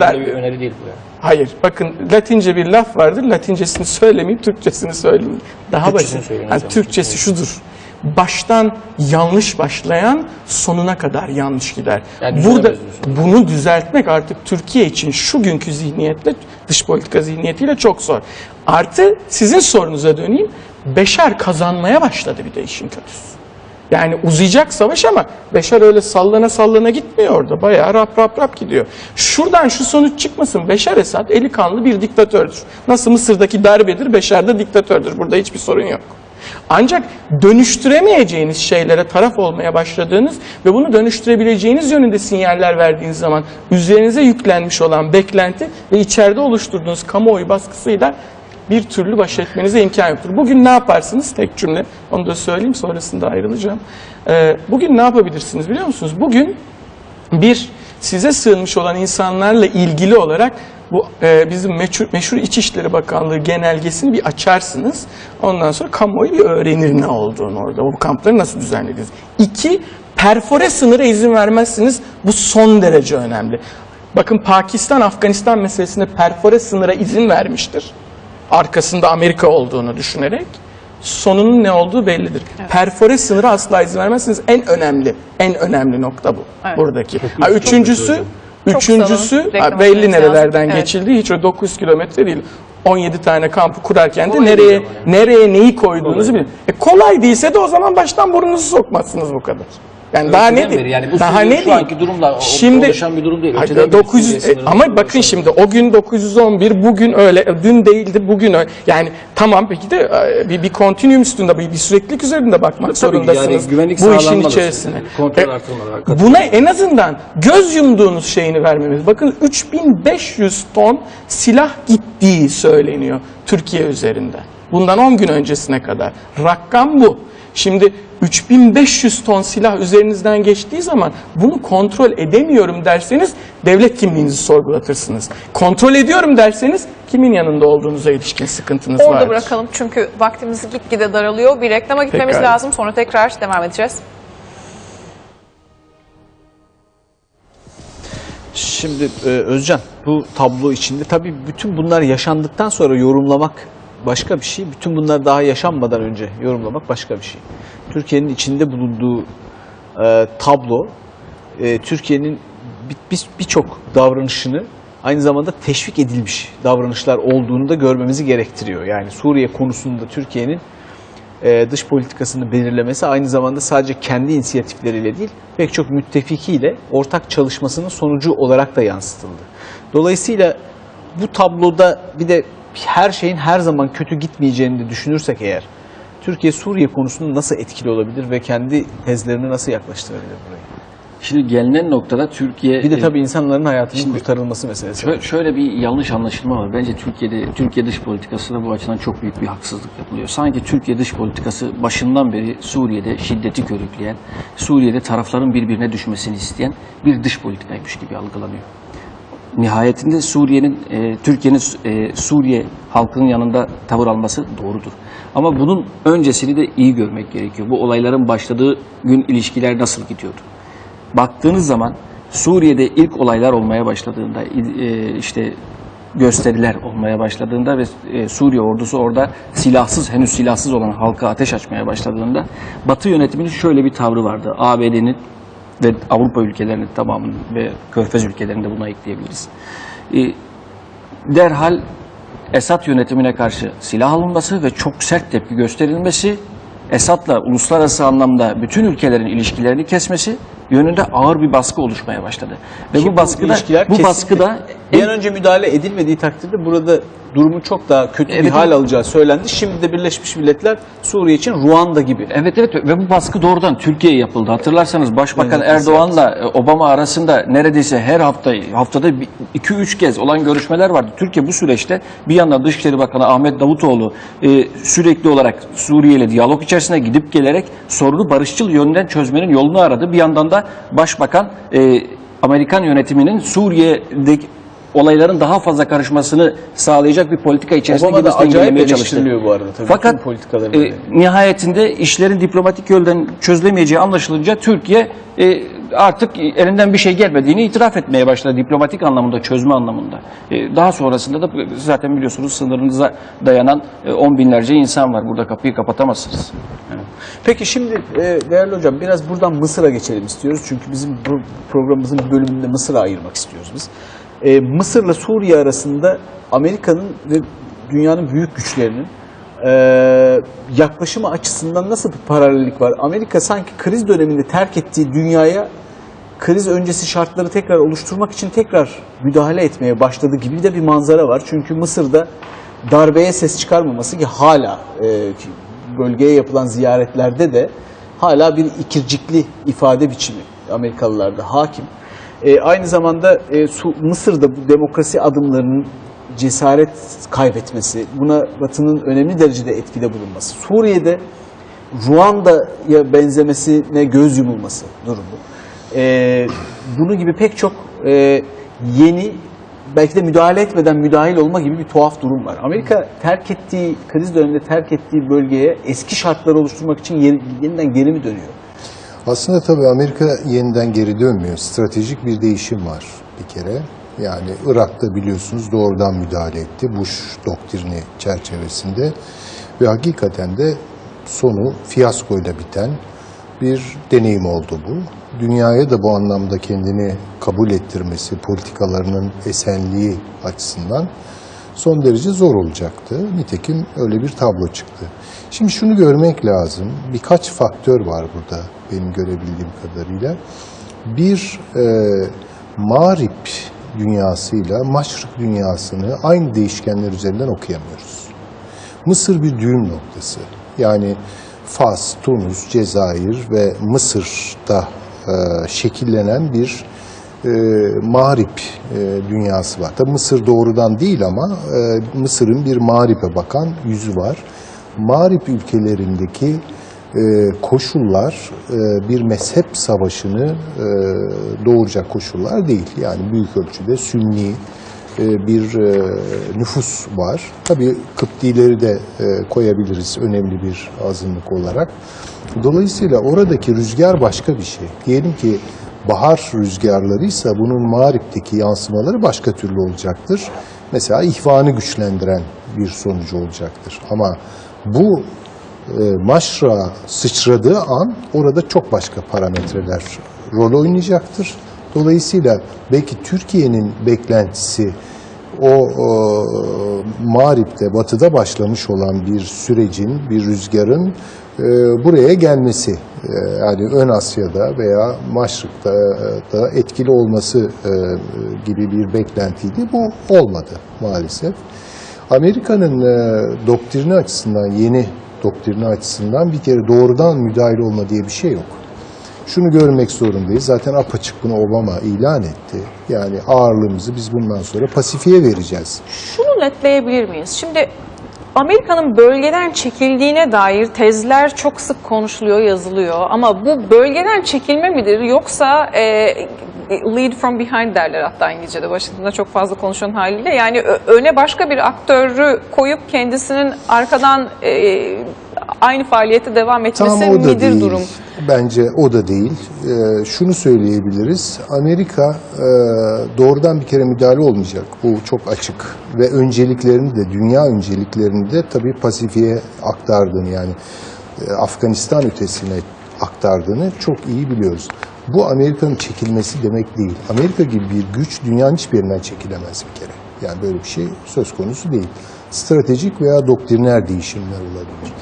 Böyle bir öneri değil bu ya. Hayır. Bakın Latince bir laf vardır. Latincesini söylemeyeyim, Türkçesini söyleyeyim. Daha basit. söyleyin Yani. Türkçesi şudur. Baştan yanlış başlayan sonuna kadar yanlış gider. Yani Burada bunu düzeltmek artık Türkiye için şu günkü zihniyetle, dış politika zihniyetiyle çok zor. Artı sizin sorunuza döneyim. Beşer kazanmaya başladı bir de işin kötüsü. Yani uzayacak savaş ama Beşar öyle sallana sallana gitmiyor orada. Bayağı rap rap rap gidiyor. Şuradan şu sonuç çıkmasın. Beşar Esad eli kanlı bir diktatördür. Nasıl Mısır'daki darbedir, Beşar da diktatördür. Burada hiçbir sorun yok. Ancak dönüştüremeyeceğiniz şeylere taraf olmaya başladığınız ve bunu dönüştürebileceğiniz yönünde sinyaller verdiğiniz zaman üzerinize yüklenmiş olan beklenti ve içeride oluşturduğunuz kamuoyu baskısıyla bir türlü baş etmenize imkan yoktur. Bugün ne yaparsınız? Tek cümle. Onu da söyleyeyim sonrasında ayrılacağım. Ee, bugün ne yapabilirsiniz biliyor musunuz? Bugün bir size sığınmış olan insanlarla ilgili olarak bu e, bizim meşhur, meşhur İçişleri Bakanlığı genelgesini bir açarsınız. Ondan sonra kamuoyu bir öğrenir ne olduğunu orada. O kampları nasıl düzenlediniz? İki, perfore sınıra izin vermezsiniz. Bu son derece önemli. Bakın Pakistan, Afganistan meselesinde perfore sınıra izin vermiştir arkasında Amerika olduğunu düşünerek sonunun ne olduğu bellidir. Perfore sınırı asla izin vermezsiniz. En önemli, en önemli nokta bu. Evet. Buradaki. Ha, üçüncüsü, üçüncüsü ha, belli nerelerden. Evet. geçildiği hiç o 900 kilometre değil. 17 tane kampı kurarken de Kolay nereye nereye neyi koyduğunuzu bilin. E kolay değilse de o zaman baştan burnunuzu sokmazsınız bu kadar. Yani daha ne Önceden diyeyim? beri yani bu daha ne şu anki durumla Şimdi oluşan bir durum değil. Beri 900 Suriye e, ama oluşan bakın bir şimdi o gün 911 bugün öyle e, dün değildi bugün öyle. Yani tamam peki de e, bir, bir kontinüum üstünde bir, bir süreklilik üzerinde bakmak Tabii zorundasınız yani güvenlik bu işin içerisine. Kontrol E, artırmalı, hakikaten. Buna en azından göz yumduğunuz şeyini vermemiz. Bakın 3500 ton silah gittiği söyleniyor Türkiye üzerinde. Bundan 10 gün öncesine kadar. Rakam bu. Şimdi 3500 ton silah üzerinizden geçtiği zaman bunu kontrol edemiyorum derseniz devlet kimliğinizi sorgulatırsınız. Kontrol ediyorum derseniz kimin yanında olduğunuza ilişkin sıkıntınız Orada vardır. bırakalım çünkü vaktimiz gitgide daralıyor. Bir reklama gitmemiz Pekala. lazım. Sonra tekrar devam edeceğiz. Şimdi e, Özcan bu tablo içinde tabii bütün bunlar yaşandıktan sonra yorumlamak başka bir şey. Bütün bunlar daha yaşanmadan önce yorumlamak başka bir şey. Türkiye'nin içinde bulunduğu e, tablo e, Türkiye'nin bir- bir- birçok davranışını aynı zamanda teşvik edilmiş davranışlar olduğunu da görmemizi gerektiriyor. Yani Suriye konusunda Türkiye'nin e, dış politikasını belirlemesi aynı zamanda sadece kendi inisiyatifleriyle değil, pek çok müttefikiyle ortak çalışmasının sonucu olarak da yansıtıldı. Dolayısıyla bu tabloda bir de her şeyin her zaman kötü gitmeyeceğini de düşünürsek eğer, Türkiye Suriye konusunda nasıl etkili olabilir ve kendi tezlerini nasıl yaklaştırabilir buraya? Şimdi gelinen noktada Türkiye Bir de e, tabii insanların hayatının Şimdi- kurtarılması meselesi. Şöyle, şöyle bir yanlış anlaşılma var. Bence Türkiye'de Türkiye dış politikasında bu açıdan çok büyük bir haksızlık yapılıyor. Sanki Türkiye dış politikası başından beri Suriye'de şiddeti körükleyen, Suriye'de tarafların birbirine düşmesini isteyen bir dış politikaymış gibi algılanıyor. Nihayetinde Suriye'nin, e, Türkiye'nin e, Suriye halkının yanında tavır alması doğrudur. Ama bunun öncesini de iyi görmek gerekiyor. Bu olayların başladığı gün ilişkiler nasıl gidiyordu? baktığınız zaman Suriye'de ilk olaylar olmaya başladığında e, işte gösteriler olmaya başladığında ve e, Suriye ordusu orada silahsız henüz silahsız olan halka ateş açmaya başladığında Batı yönetiminin şöyle bir tavrı vardı. ABD'nin ve Avrupa ülkelerinin tamamının ve Körfez ülkelerinde buna ekleyebiliriz. E, derhal Esad yönetimine karşı silah alınması ve çok sert tepki gösterilmesi, Esad'la uluslararası anlamda bütün ülkelerin ilişkilerini kesmesi yönünde ağır bir baskı oluşmaya başladı. Ve Ki bu baskıda bu kesinlikle baskıda bir an önce müdahale edilmediği takdirde burada durumun çok daha kötü bir Evet, hal evet. alacağı söylendi. Şimdi de Birleşmiş Milletler Suriye için Ruanda gibi Evet evet ve bu baskı doğrudan Türkiye'ye yapıldı. Hatırlarsanız Başbakan Benzetmesi Erdoğan'la e, Obama arasında neredeyse her hafta haftada 2-3 kez olan görüşmeler vardı. Türkiye bu süreçte bir yandan Dışişleri Bakanı Ahmet Davutoğlu e, sürekli olarak Suriye ile diyalog içerisine gidip gelerek sorunu barışçıl yönden çözmenin yolunu aradı. Bir yandan da Başbakan e, Amerikan yönetiminin Suriye'deki olayların daha fazla karışmasını sağlayacak bir politika içerisinde Obama acayip engellemeye çalıştı. bu arada tabii. Fakat e, nihayetinde işlerin diplomatik yoldan çözülemeyeceği anlaşılınca Türkiye e, artık elinden bir şey gelmediğini itiraf etmeye başladı diplomatik anlamında, çözme anlamında. E, Daha sonrasında da zaten biliyorsunuz sınırınıza dayanan e, on binlerce insan var. Burada kapıyı kapatamazsınız. Peki şimdi e, değerli hocam biraz buradan Mısır'a geçelim istiyoruz. Çünkü bizim bu programımızın bölümünde Mısır'a ayırmak istiyoruz biz. E, Mısır'la Suriye arasında Amerika'nın ve dünyanın büyük güçlerinin e, yaklaşımı açısından nasıl bir paralellik var? Amerika sanki kriz döneminde terk ettiği dünyaya kriz öncesi şartları tekrar oluşturmak için tekrar müdahale etmeye başladı gibi de bir manzara var. Çünkü Mısır'da darbeye ses çıkarmaması ki hala bölgeye yapılan ziyaretlerde de hala bir ikircikli ifade biçimi Amerikalılarda hakim. E, aynı zamanda e, Mısır'da bu demokrasi adımlarının cesaret kaybetmesi, buna Batı'nın önemli derecede etkide bulunması, Suriye'de Ruanda'ya benzemesine göz yumulması durumu. Ee, bunun gibi pek çok e, yeni belki de müdahale etmeden müdahil olma gibi bir tuhaf durum var. Amerika terk ettiği, kriz döneminde terk ettiği bölgeye eski şartları oluşturmak için yeni- yeniden geri mi dönüyor? Aslında tabii Amerika yeniden geri dönmüyor. Stratejik bir değişim var bir kere. Yani Irak'ta biliyorsunuz doğrudan müdahale etti Bush doktrini çerçevesinde ve hakikaten de sonu fiyaskoyla biten bir deneyim oldu bu. Dünyaya da bu anlamda kendini kabul ettirmesi, politikalarının esenliği açısından son derece zor olacaktı. Nitekim öyle bir tablo çıktı. Şimdi şunu görmek lazım. Birkaç faktör var burada benim görebildiğim kadarıyla. Bir, e, mağrip dünyasıyla maşrık dünyasını aynı değişkenler üzerinden okuyamıyoruz. Mısır bir düğüm noktası. Yani Fas, Tunus, Cezayir ve Mısır'da e, şekillenen bir e, mağrip e, dünyası var. Tabi Mısır doğrudan değil ama e, Mısır'ın bir mağripe bakan yüzü var. Mağrip ülkelerindeki e, koşullar e, bir mezhep savaşını e, doğuracak koşullar değil. Yani büyük ölçüde sünni bir e, nüfus var. Tabii Kıptileri de e, koyabiliriz önemli bir azınlık olarak. Dolayısıyla oradaki rüzgar başka bir şey. Diyelim ki bahar rüzgarlarıysa bunun mağripteki yansımaları başka türlü olacaktır. Mesela ihvanı güçlendiren bir sonucu olacaktır. Ama bu e, maşra sıçradığı an orada çok başka parametreler rol oynayacaktır. Dolayısıyla belki Türkiye'nin beklentisi o, o Mağrip'te, batıda başlamış olan bir sürecin, bir rüzgarın e, buraya gelmesi. E, yani Ön Asya'da veya Maşrık'ta e, da etkili olması e, gibi bir beklentiydi. Bu olmadı maalesef. Amerika'nın e, doktrini açısından, yeni doktrini açısından bir kere doğrudan müdahale olma diye bir şey yok. Şunu görmek zorundayız. Zaten apaçık bunu Obama ilan etti. Yani ağırlığımızı biz bundan sonra Pasifik'e vereceğiz. Şunu netleyebilir miyiz? Şimdi Amerika'nın bölgeden çekildiğine dair tezler çok sık konuşuluyor, yazılıyor. Ama bu bölgeden çekilme midir yoksa e, lead from behind derler hatta İngilizce'de. Washington'da çok fazla konuşan haliyle. Yani öne başka bir aktörü koyup kendisinin arkadan e, aynı faaliyete devam etmesi Tam o da midir değil. durum? Bence o da değil. Ee, şunu söyleyebiliriz. Amerika e, doğrudan bir kere müdahale olmayacak. Bu çok açık. Ve önceliklerini de, dünya önceliklerini de tabii Pasifik'e aktardığını yani e, Afganistan ötesine aktardığını çok iyi biliyoruz. Bu Amerika'nın çekilmesi demek değil. Amerika gibi bir güç dünyanın hiçbir yerinden çekilemez bir kere. Yani böyle bir şey söz konusu değil. Stratejik veya doktriner değişimler olabilir.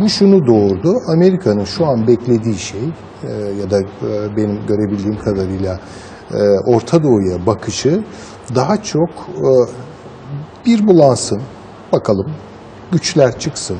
Bu şunu doğurdu. Amerika'nın şu an beklediği şey e, ya da e, benim görebildiğim kadarıyla e, Orta Doğu'ya bakışı daha çok bir bulansın. Bakalım güçler çıksın.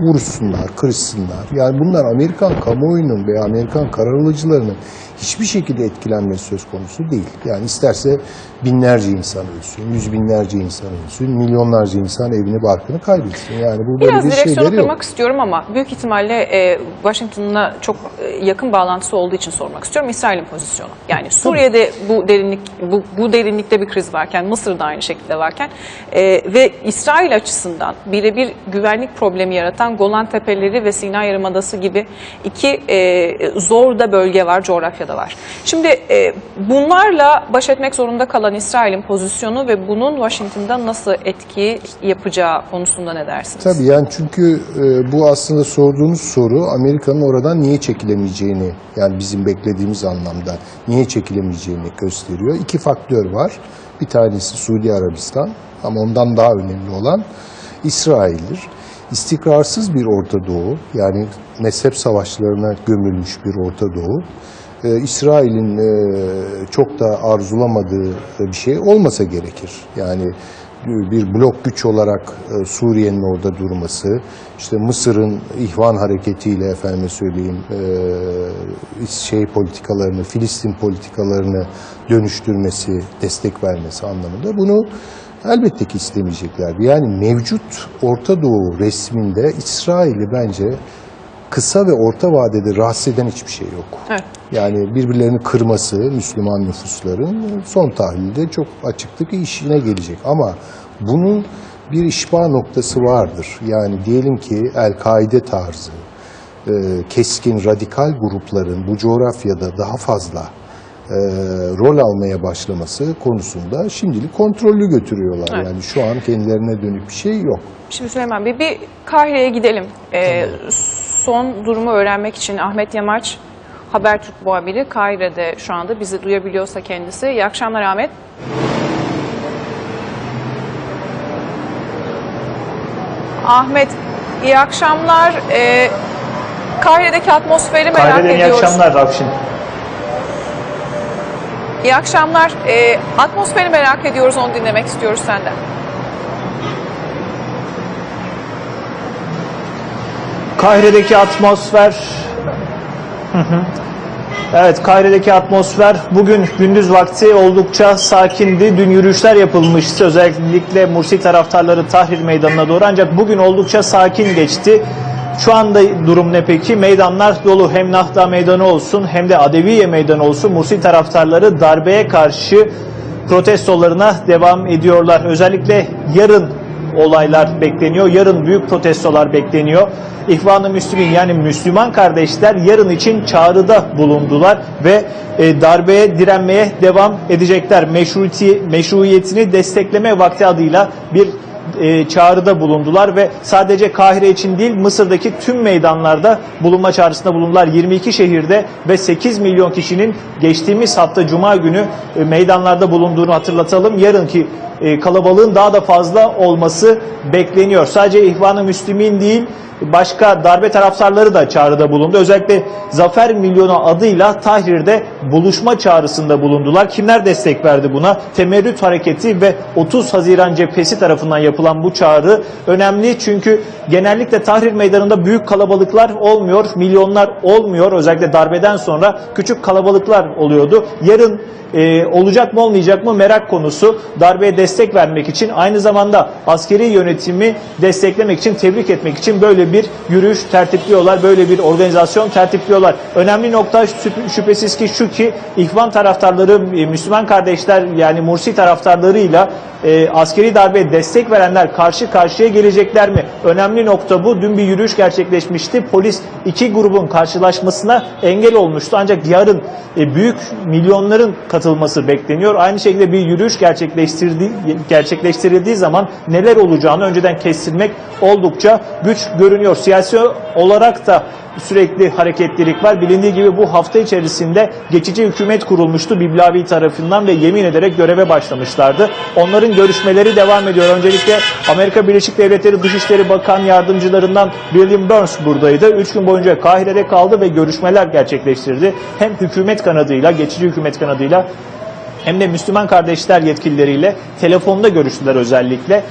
Vuruşsunlar, kırışsınlar. Yani bunlar Amerikan kamuoyunun veya Amerikan karar alıcılarının hiçbir şekilde etkilenmesi söz konusu değil. Yani isterse binlerce insan ölsün, yüz binlerce insan ölsün, milyonlarca insan evini barkını kaybetsin. Yani bu böyle Biraz bir direksiyonu şeyleri yok. kırmak istiyorum ama büyük ihtimalle e, Washington'la çok e, yakın bağlantısı olduğu için sormak istiyorum. İsrail'in pozisyonu. Yani Suriye'de bu derinlik bu, bu derinlikte bir kriz varken, Mısır'da aynı şekilde varken e, ve İsrail açısından birebir güvenlik problemi yaratan taraftan Golan Tepeleri ve Sina Yarımadası gibi iki e, zor da bölge var, coğrafyada var. Şimdi e, bunlarla baş etmek zorunda kalan İsrail'in pozisyonu ve bunun Washington'da nasıl etki yapacağı konusunda ne dersiniz? Tabii yani çünkü e, bu aslında sorduğunuz soru Amerika'nın oradan niye çekilemeyeceğini yani bizim beklediğimiz anlamda niye çekilemeyeceğini gösteriyor. İki faktör var. Bir tanesi Suudi Arabistan ama ondan daha önemli olan İsrail'dir. İstikrarsız bir Orta Doğu yani mezhep savaşlarına gömülmüş bir Orta Doğu. e, İsrail'in e, çok da arzulamadığı bir şey olmasa gerekir. Yani bir blok güç olarak e, Suriye'nin orada durması, işte Mısır'ın ihvan hareketiyle efendime söyleyeyim e, şey politikalarını, Filistin politikalarını dönüştürmesi, destek vermesi anlamında bunu elbette ki istemeyecekler. Yani mevcut Orta Doğu resminde İsrail'i bence kısa ve orta vadede rahatsız eden hiçbir şey yok. Evet. Yani birbirlerini kırması Müslüman nüfusların son tahlilde çok açıktı ki işine gelecek. Ama bunun bir işba noktası vardır. Yani diyelim ki El-Kaide tarzı, e, keskin radikal grupların bu coğrafyada daha fazla e, rol almaya başlaması konusunda şimdilik kontrollü götürüyorlar. Evet. Yani şu an kendilerine dönük bir şey yok. Şimdi Süleyman Bey bir Kahire'ye gidelim. Ee, son durumu öğrenmek için Ahmet Yamaç Habertürk muhabiri Kahire'de şu anda bizi duyabiliyorsa kendisi. İyi akşamlar Ahmet. Ahmet iyi akşamlar. Ee, Kahire'deki atmosferi merak Kahire'den iyi ediyoruz. akşamlar Rafşin. İyi akşamlar. Ee, atmosferi merak ediyoruz onu dinlemek istiyoruz senden. Kahire'deki atmosfer... Evet, Kahire'deki atmosfer bugün gündüz vakti oldukça sakindi. Dün yürüyüşler yapılmıştı. Özellikle Mursi taraftarları Tahrir Meydanı'na doğru. Ancak bugün oldukça sakin geçti. Şu anda durum ne peki? Meydanlar dolu. Hem Nahda Meydanı olsun hem de Adeviye Meydanı olsun. Mursi taraftarları darbeye karşı protestolarına devam ediyorlar. Özellikle yarın olaylar bekleniyor. Yarın büyük protestolar bekleniyor. İhvan-ı Müslümin yani Müslüman kardeşler yarın için çağrıda bulundular ve e, darbeye direnmeye devam edecekler. Meşruti, meşruiyetini destekleme vakti adıyla bir e, çağrıda bulundular ve sadece Kahire için değil Mısır'daki tüm meydanlarda bulunma çağrısında bulundular. 22 şehirde ve 8 milyon kişinin geçtiğimiz hafta Cuma günü e, meydanlarda bulunduğunu hatırlatalım. Yarınki e, kalabalığın daha da fazla olması bekleniyor. Sadece İhvan-ı Müslümin değil başka darbe taraftarları da çağrıda bulundu. Özellikle Zafer Milyonu adıyla Tahrir'de buluşma çağrısında bulundular. Kimler destek verdi buna? Temerrüt Hareketi ve 30 Haziran cephesi tarafından yapılan bu çağrı önemli çünkü genellikle Tahrir Meydanı'nda büyük kalabalıklar olmuyor, milyonlar olmuyor. Özellikle darbeden sonra küçük kalabalıklar oluyordu. Yarın e, olacak mı olmayacak mı merak konusu. Darbeye destek vermek için aynı zamanda askeri yönetimi desteklemek için, tebrik etmek için böyle bir yürüyüş tertipliyorlar. Böyle bir organizasyon tertipliyorlar. Önemli nokta şüp- şüphesiz ki şu ki İhvan taraftarları, e, Müslüman kardeşler yani Mursi taraftarlarıyla e, askeri darbeye destek verenler karşı karşıya gelecekler mi? Önemli nokta bu. Dün bir yürüyüş gerçekleşmişti. Polis iki grubun karşılaşmasına engel olmuştu. Ancak yarın e, büyük milyonların katılması bekleniyor. Aynı şekilde bir yürüyüş gerçekleştirdiği, gerçekleştirildiği zaman neler olacağını önceden kestirmek oldukça güç görünüyor. Siyasi olarak da sürekli hareketlilik var. Bilindiği gibi bu hafta içerisinde geçici hükümet kurulmuştu Biblavi tarafından ve yemin ederek göreve başlamışlardı. Onların görüşmeleri devam ediyor. Öncelikle Amerika Birleşik Devletleri Dışişleri Bakan Yardımcılarından William Burns buradaydı. Üç gün boyunca Kahire'de kaldı ve görüşmeler gerçekleştirdi. Hem hükümet kanadıyla, geçici hükümet kanadıyla hem de Müslüman kardeşler yetkilileriyle telefonda görüştüler özellikle.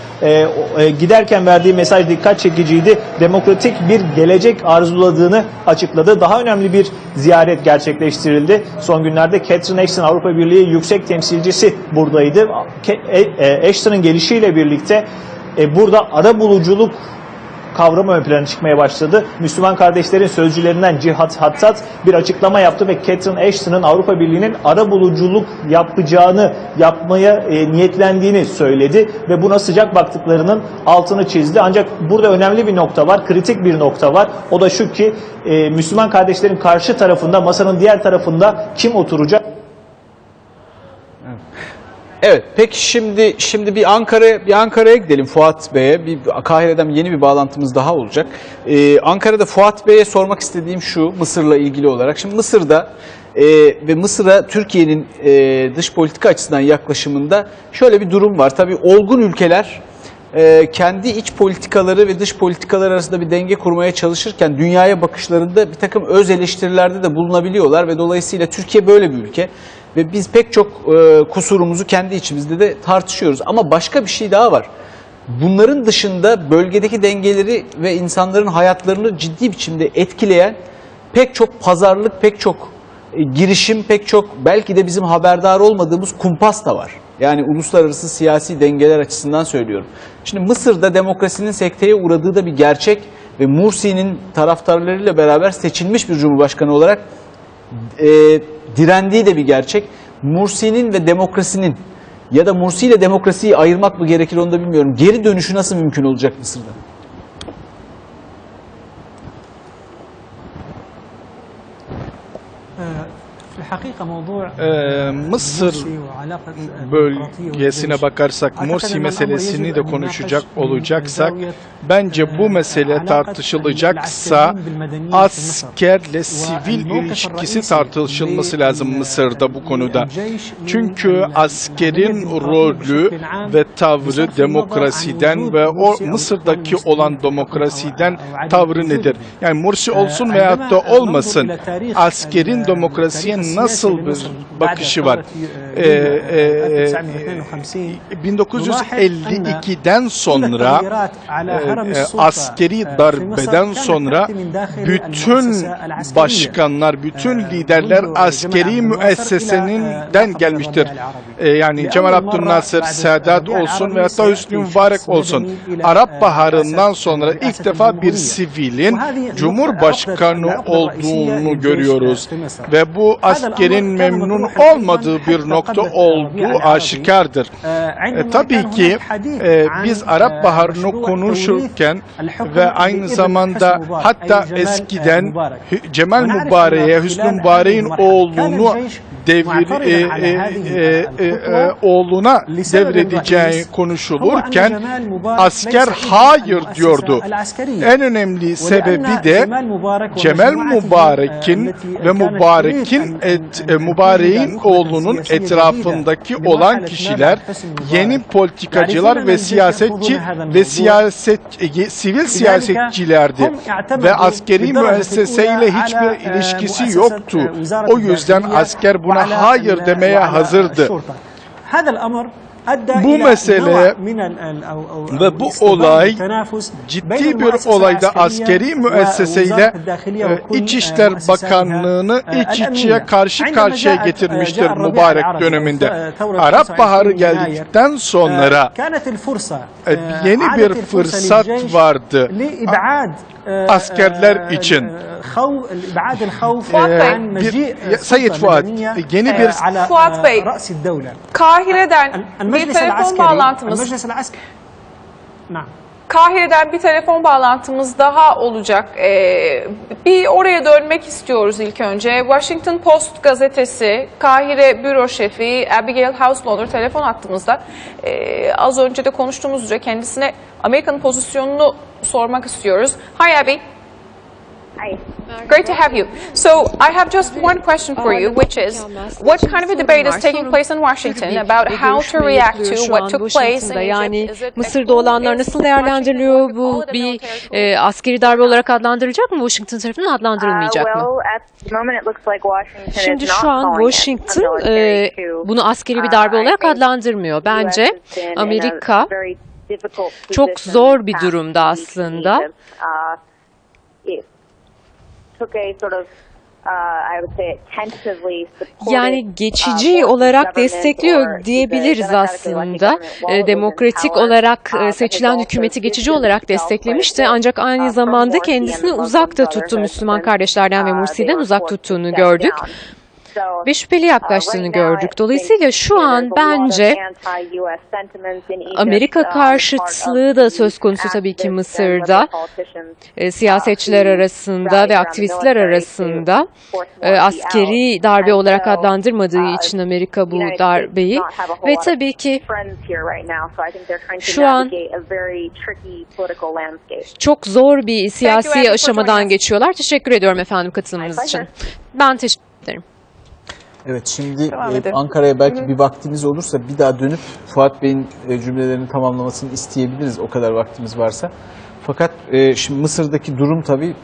O- e, giderken verdiği mesaj dikkat çekiciydi. Demokratik bir gelecek arzuladığını açıkladı. Daha önemli bir ziyaret gerçekleştirildi. Son günlerde Catherine Ashton Avrupa Birliği yüksek temsilcisi buradaydı. E- e, Ashton'ın gelişiyle birlikte e, burada ara buluculuk kavramı ön plana çıkmaya başladı. Müslüman kardeşlerin sözcülerinden Cihat Hattat bir açıklama yaptı ve Catherine Ashton'ın Avrupa Birliği'nin ara buluculuk yapacağını, yapmaya e, niyetlendiğini söyledi ve buna sıcak baktıklarının altını çizdi. Ancak burada önemli bir nokta var, kritik bir nokta var. O da şu ki e, Müslüman kardeşlerin karşı tarafında, masanın diğer tarafında kim oturacak? Evet. Peki şimdi şimdi bir Ankara'ya bir Ankara'ya gidelim Fuat Bey'e. Bir Kahire'den yeni bir bağlantımız daha olacak. Ee, Ankara'da Fuat Bey'e sormak istediğim şu Mısır'la ilgili olarak. Şimdi Mısır'da e, ve Mısır'a Türkiye'nin e, dış politika açısından yaklaşımında şöyle bir durum var. Tabii olgun ülkeler e, kendi iç politikaları ve dış politikalar arasında bir denge kurmaya çalışırken dünyaya bakışlarında bir takım öz eleştirilerde de bulunabiliyorlar ve dolayısıyla Türkiye böyle bir ülke ve biz pek çok e, kusurumuzu kendi içimizde de tartışıyoruz. Ama başka bir şey daha var. Bunların dışında bölgedeki dengeleri ve insanların hayatlarını ciddi biçimde etkileyen pek çok pazarlık, pek çok e, girişim, pek çok belki de bizim haberdar olmadığımız kumpas da var. Yani uluslararası siyasi dengeler açısından söylüyorum. Şimdi Mısır'da demokrasinin sekteye uğradığı da bir gerçek ve Mursi'nin taraftarlarıyla beraber seçilmiş bir cumhurbaşkanı olarak e, direndiği de bir gerçek. Mursi'nin ve demokrasinin ya da Mursi ile demokrasiyi ayırmak mı gerekir onu da bilmiyorum. Geri dönüşü nasıl mümkün olacak Mısır'da? Ee, Mısır bölgesine bakarsak Morsi meselesini de konuşacak olacaksak bence bu mesele tartışılacaksa askerle sivil ilişkisi tartışılması lazım Mısır'da bu konuda. Çünkü askerin rolü ve tavrı demokrasiden ve o Mısır'daki olan demokrasiden tavrı nedir? Yani Morsi olsun veyahut da olmasın askerin demokrasiye nasıl bir bakışı var? Ee, e, e, 1952'den sonra e, e, askeri darbeden sonra bütün başkanlar, bütün liderler askeri müesseseninden gelmiştir. E, yani Cemal Abdülnasır, Sadat olsun veya da Hüsnü Mübarek olsun. Arap Baharı'ndan sonra ilk defa bir sivilin Cumhurbaşkanı olduğunu görüyoruz. Ve bu askerin memnun olmadığı bir nokta olduğu aşikardır. E, tabii ki e, biz Arap Baharı'nı konuşurken ve aynı zamanda hatta eskiden Cemal Mübarek'e, Hüsnü Mübarek'in oğlunu devir e, e, e, e, e, oğluna devredeceği konuşulurken asker hayır diyordu. En önemli sebebi de Cemal Mübarek'in ve Mübarek'in et, e, Mübarek'in oğlunun etrafındaki olan kişiler yeni politikacılar ve siyasetçi ve siyaset e, sivil siyasetçilerdi ve askeri müesseseyle hiçbir ilişkisi yoktu. O yüzden asker buna hayır demeye hazırdı. Bu mesele ve bu olay ciddi bir olayda askeri müesseseyle e, İçişler Bakanlığı'nı iç içeye karşı karşıya getirmiştir mübarek döneminde. Arap Baharı geldikten sonra e, yeni bir fırsat vardı askerler için. Sayın Fuat, yeni bir Fuat Bey, Kahire'den bir telefon bağlantımız Kahire'den bir telefon bağlantımız daha olacak. Ee, bir oraya dönmek istiyoruz ilk önce. Washington Post gazetesi, Kahire büro şefi Abigail Houselauer telefon attığımızda ee, az önce de konuştuğumuz üzere kendisine Amerika'nın pozisyonunu sormak istiyoruz. Hi Abby. Hi. Great to have you. So I have just one question for you, which is, what kind of a debate is taking place in Washington about how to react to what took place in Yani Egypt? İt Mısır'da olanlar nasıl değerlendiriliyor? Bu bir e, askeri darbe olarak adlandırılacak mı? Washington tarafından adlandırılmayacak Uh, mı? like Washington Şimdi şu an Washington e, bunu askeri bir Uh, darbe olarak adlandırmıyor. Bence Amerika çok zor bir durumda aslında. Uh, took a sort of supported, Yani uh, geçici Morsi's olarak destekliyor diyebiliriz aslında. Demokratik olarak uh, seçilen hükümeti geçici olarak desteklemişti. Ancak uh, aynı zamanda kendisini Muslim uzak da tuttu Müslüman kardeşlerden ve uh, Mursi'den uzak tuttuğunu gördük. Ve şüpheli yaklaştığını uh, gördük. Dolayısıyla şu an bence Amerika uh, karşıtlığı da söz konusu tabii ki Mısır'da. E, siyasetçiler uh, who arasında ve aktivistler arasında e, askeri darbe olarak adlandırmadığı için Amerika bu darbeyi ve tabii ki Şu an- çok zor bir siyasi aşamadan geçiyorlar. Teşekkür ediyorum efendim katılımınız için. Ben teşekkür ederim. Evet şimdi Devam e, edelim. Ankara'ya belki bir vaktimiz olursa bir daha dönüp Fuat Bey'in e, cümlelerini tamamlamasını isteyebiliriz o kadar vaktimiz varsa. Fakat e, şimdi Mısır'daki durum tabii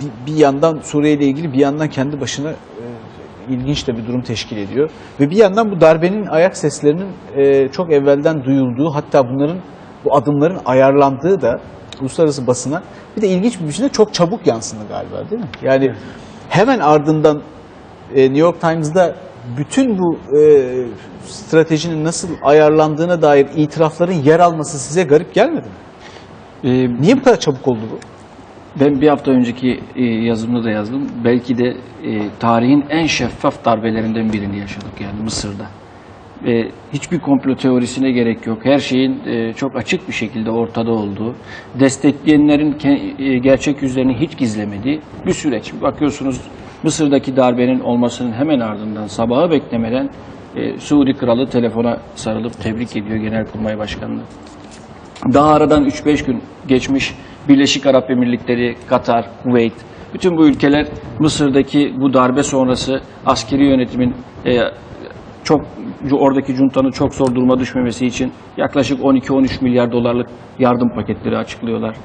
bir, bir yandan Suriye ile ilgili bir yandan kendi başına e, ilginç de bir durum teşkil ediyor. Ve bir yandan bu darbenin ayak seslerinin e, çok evvelden duyulduğu hatta bunların bu adımların ayarlandığı da uluslararası basına bir de ilginç bir biçimde çok çabuk yansıdı galiba değil mi? Yani hemen ardından e, New York Times'da bütün bu e, stratejinin nasıl ayarlandığına dair itirafların yer alması size garip gelmedi mi? E, Niye bu kadar çabuk oldu bu? Ben bir hafta önceki e, yazımda da yazdım. Belki de e, tarihin en şeffaf darbelerinden birini yaşadık yani Mısır'da. E, hiçbir komplo teorisine gerek yok. Her şeyin e, çok açık bir şekilde ortada olduğu, destekleyenlerin e, gerçek yüzlerini hiç gizlemediği bir süreç. Bakıyorsunuz Mısır'daki darbenin olmasının hemen ardından sabahı beklemeden e, Suudi kralı telefona sarılıp tebrik ediyor Genelkurmay Başkanı'nı. Daha aradan 3-5 gün geçmiş Birleşik Arap Emirlikleri, Katar, Kuveyt, bütün bu ülkeler Mısır'daki bu darbe sonrası askeri yönetimin e, çok oradaki juntanın çok zor duruma düşmemesi için yaklaşık 12-13 milyar dolarlık yardım paketleri açıklıyorlar.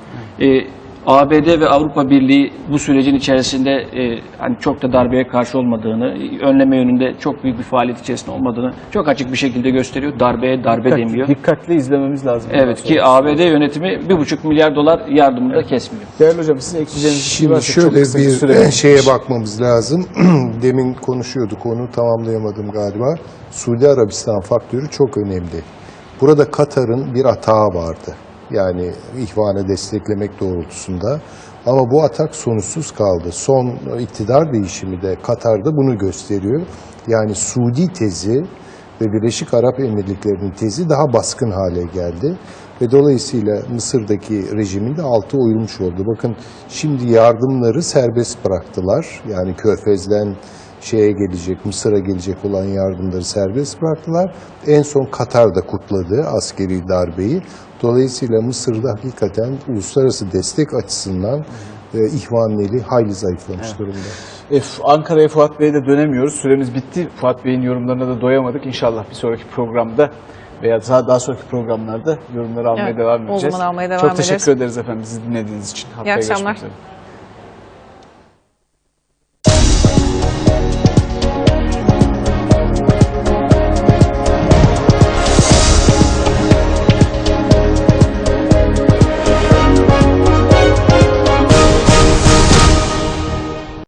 E, ABD ve Avrupa Birliği bu sürecin içerisinde e, hani çok da darbeye karşı olmadığını, önleme yönünde çok büyük bir faaliyet içerisinde olmadığını çok açık bir şekilde gösteriyor. Darbeye darbe Dikkat- demiyor. Dikkatli izlememiz lazım. Evet ki ABD yönetimi 1,5 milyar dolar yardımını da kesmiyor. Değerli hocam sizin ekleyeceğiniz bir şey Şimdi varsa çok şöyle bir bir şeye bakmamız lazım. Demin konuşuyorduk onu tamamlayamadım galiba. Suudi Arabistan faktörü çok önemli. Burada Katar'ın bir atağı vardı. Yani ihvanı desteklemek doğrultusunda. Ama bu atak sonuçsuz kaldı. Son iktidar değişimi de Katar'da bunu gösteriyor. Yani Suudi tezi ve Birleşik Arap Emirlikleri'nin tezi daha baskın hale geldi. Ve dolayısıyla Mısır'daki rejimin de altı oyulmuş oldu. Bakın şimdi yardımları serbest bıraktılar. Yani Körfez'den şeye gelecek, Mısır'a gelecek olan yardımları serbest bıraktılar. En son Katar da kutladı askeri darbeyi. Dolayısıyla Mısır'da hakikaten uluslararası destek açısından e, ihvanın eli hayli zayıflamış durumda. E, Ankara'ya Fuat Bey'e de dönemiyoruz. Süremiz bitti. Fuat Bey'in yorumlarına da doyamadık. İnşallah bir sonraki programda veya daha, daha sonraki programlarda yorumları almaya Evet, devam o edeceğiz. zaman almaya devam Çok teşekkür ederiz. ederiz efendim bizi dinlediğiniz için. Haftaya akşamlar. görüşmek üzere.